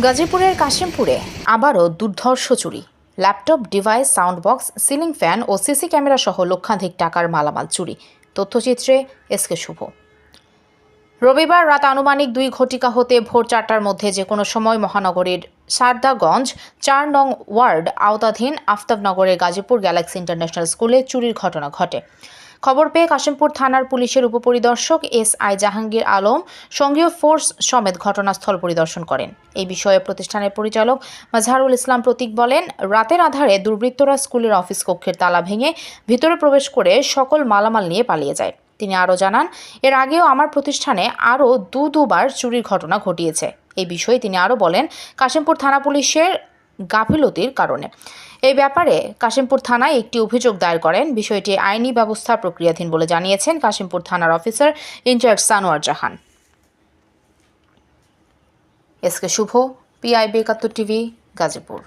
গাজীপুরের কাশিমপুরে আবারও দুর্ধর্ষ চুরি। Laptop, device sound box ceiling fan ও সিসি ক্যামেরা সহ লক্ষাধিক টাকার মালামাল চুরি। তথ্যচিত্রে এসকে শুভ। রবিবার রাত আনুমানিক দুই ঘটিকা হতে ভোর চারটার মধ্যে যে কোনো সময় মহানগরীর সারদাগঞ্জ, চার নং ওয়ার্ড, আওতাধীন আফতাবনগরের গাজীপুর গ্যালাক্সি ইন্টারন্যাশনাল স্কুলে চুরির ঘটনা ঘটে। খবর পেয়ে কাশিমপুর থানার পুলিশের উপপরিদর্শক এস আই জাহাঙ্গীর আলম সঙ্গীয় ফোর্স সমেত ঘটনাস্থল পরিদর্শন করেন। এই বিষয়ে প্রতিষ্ঠানের পরিচালক মাজহারুল ইসলাম প্রতীক বলেন, রাতের আধারে দুর্বৃত্তরা স্কুলের অফিস কক্ষের তালা ভেঙে ভিতরে প্রবেশ করে সকল মালামাল নিয়ে পালিয়ে যায়। তিনি আরও জানান, এর আগেও আমার প্রতিষ্ঠানে আরও দু দুবার চুরির ঘটনা ঘটিয়েছে। এই বিষয়ে তিনি আরও বলেন, কাশিমপুর থানা পুলিশের গাফিলতির কারণে। এই ব্যাপারে কাশিমপুর থানায় একটি অভিযোগ দায়ের করেন। বিষয়টি আইনি ব্যবস্থা প্রক্রিয়াধীন বলে জানিয়েছেন কাশিমপুর থানার officer in charge Sanowar Jahan. SK Shuvo PIB Ekattor TV, Gazipur.